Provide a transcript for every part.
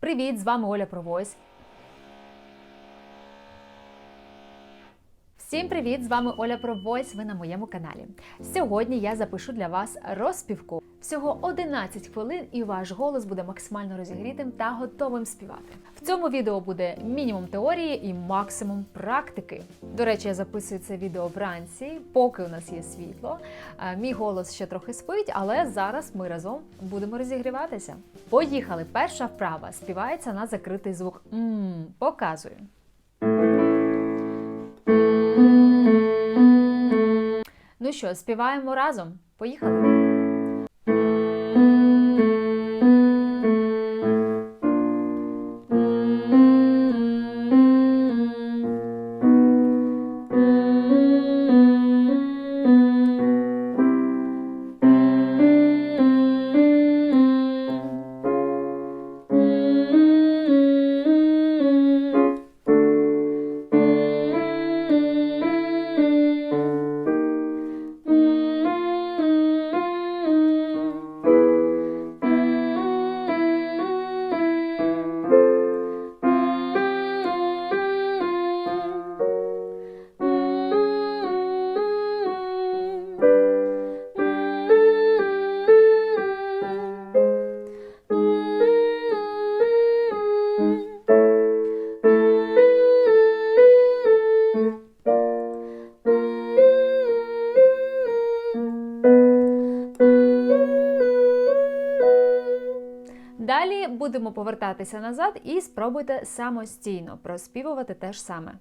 Привіт! З вами Оля Провойс. Всім привіт! З вами Оля Провойс. Ви на моєму каналі. Сьогодні я запишу для вас розпівку. Всього 11 хвилин, і ваш голос буде максимально розігрітим та готовим співати. В цьому відео буде мінімум теорії і максимум практики. До речі, я записую це відео вранці, поки у нас є світло. Е, Мій голос ще трохи спить, але зараз ми разом будемо розігріватися. Поїхали! Перша вправа співається на закритий звук. м показую. Ну що, співаємо разом? Поїхали. Будемо повертатися назад і спробуйте самостійно проспівувати те ж саме.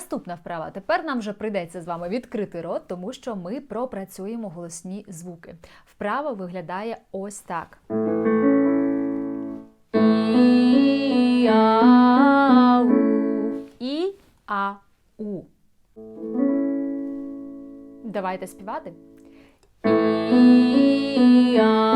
Наступна вправа. Тепер нам вже прийдеться з вами відкрити рот, тому що ми пропрацюємо голосні звуки. Вправа виглядає ось так. І, а, у. У. Давайте співати. І, а,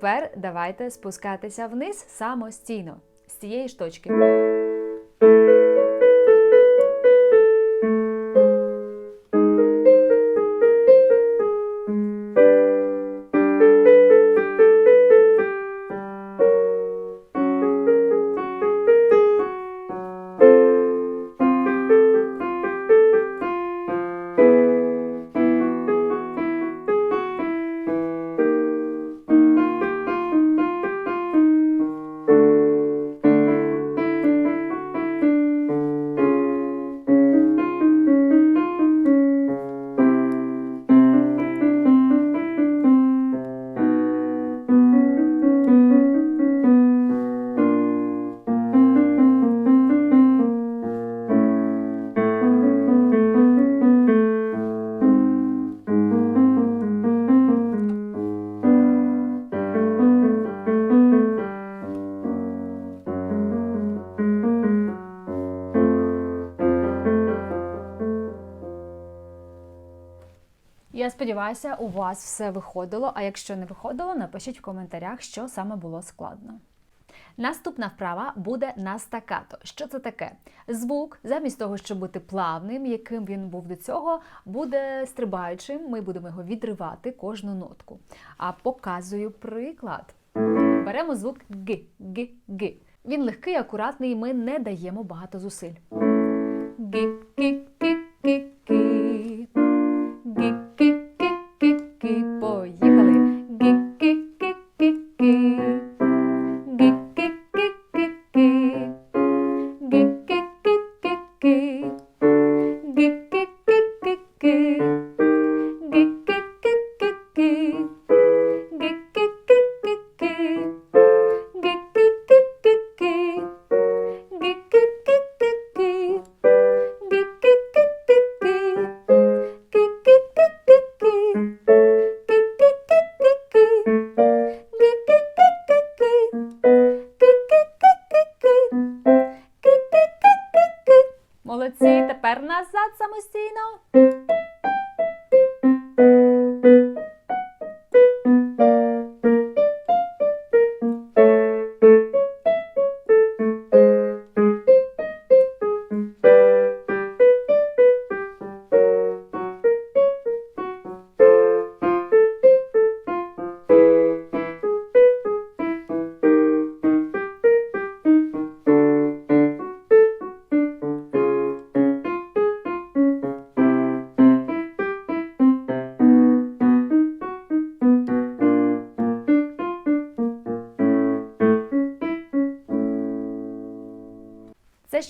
Тепер давайте спускатися вниз самостійно з цієї ж точки. Я сподіваюся, у вас все виходило. А якщо не виходило, напишіть в коментарях, що саме було складно. Наступна вправа буде на стакато. Що це таке? Звук, замість того, щоб бути плавним, яким він був до цього, буде стрибаючим. Ми будемо його відривати кожну нотку. А показую приклад. Беремо звук Г, Г, Г. Він легкий, акуратний, і ми не даємо багато зусиль. Г, Г, Г, Г, Г. Azat Samustino.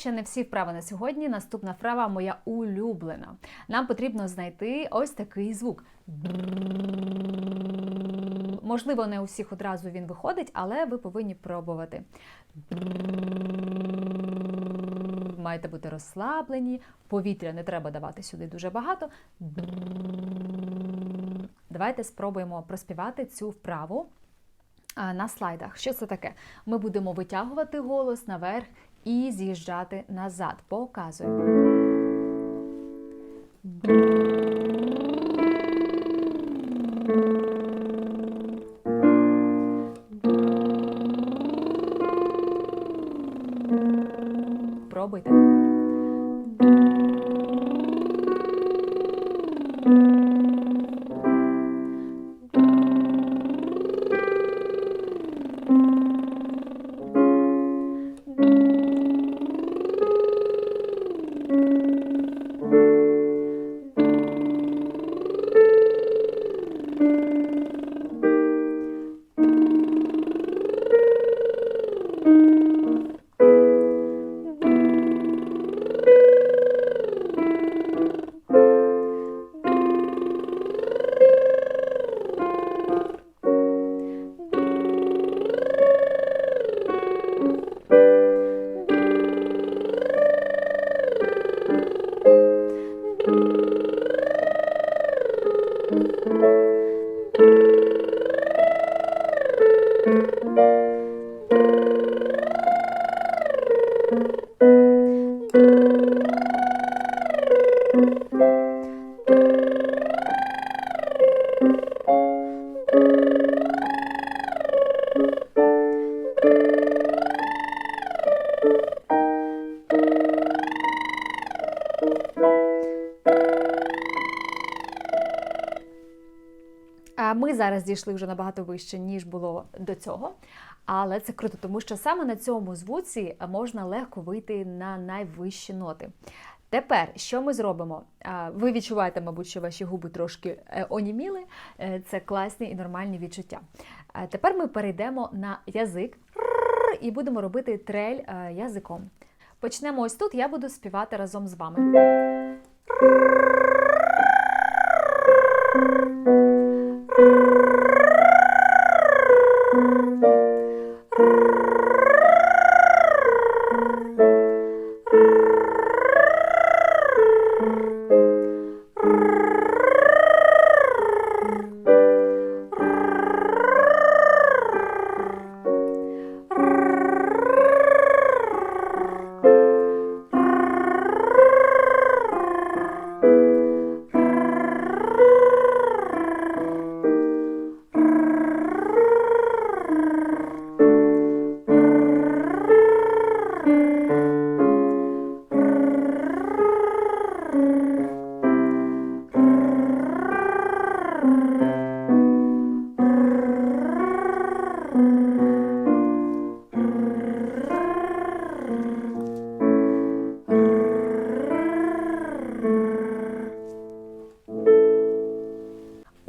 Ще не всі вправи на сьогодні. Наступна вправа моя улюблена. Нам потрібно знайти ось такий звук. Можливо, не у всіх одразу він виходить, але ви повинні пробувати. Маєте бути розслаблені, повітря не треба давати сюди дуже багато. Давайте спробуємо проспівати цю вправу на слайдах. Що це таке? Ми будемо витягувати голос наверх і з'їжджати назад. Показую. Пробуйте. Зараз дійшли вже набагато вище, ніж було до цього. Але це круто, тому що саме на цьому звуці можна легко вийти на найвищі ноти. Тепер, що ми зробимо? Ви відчуваєте, мабуть, що ваші губи трошки е, оніміли. Е, Це класні і нормальні відчуття. Тепер ми перейдемо на язик і будемо робити трель е, язиком. Почнемо ось тут, я буду співати разом з вами. Música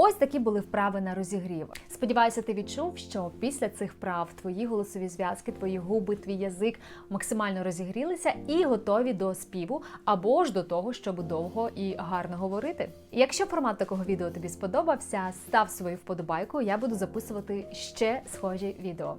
такі були вправи на розігрів. Сподіваюся, ти відчув, що після цих вправ твої голосові зв'язки, твої губи, твій язик максимально розігрілися і готові до співу або ж до того, щоб довго і гарно говорити. Якщо формат такого відео тобі сподобався, став свою вподобайку. Я буду записувати ще схожі відео.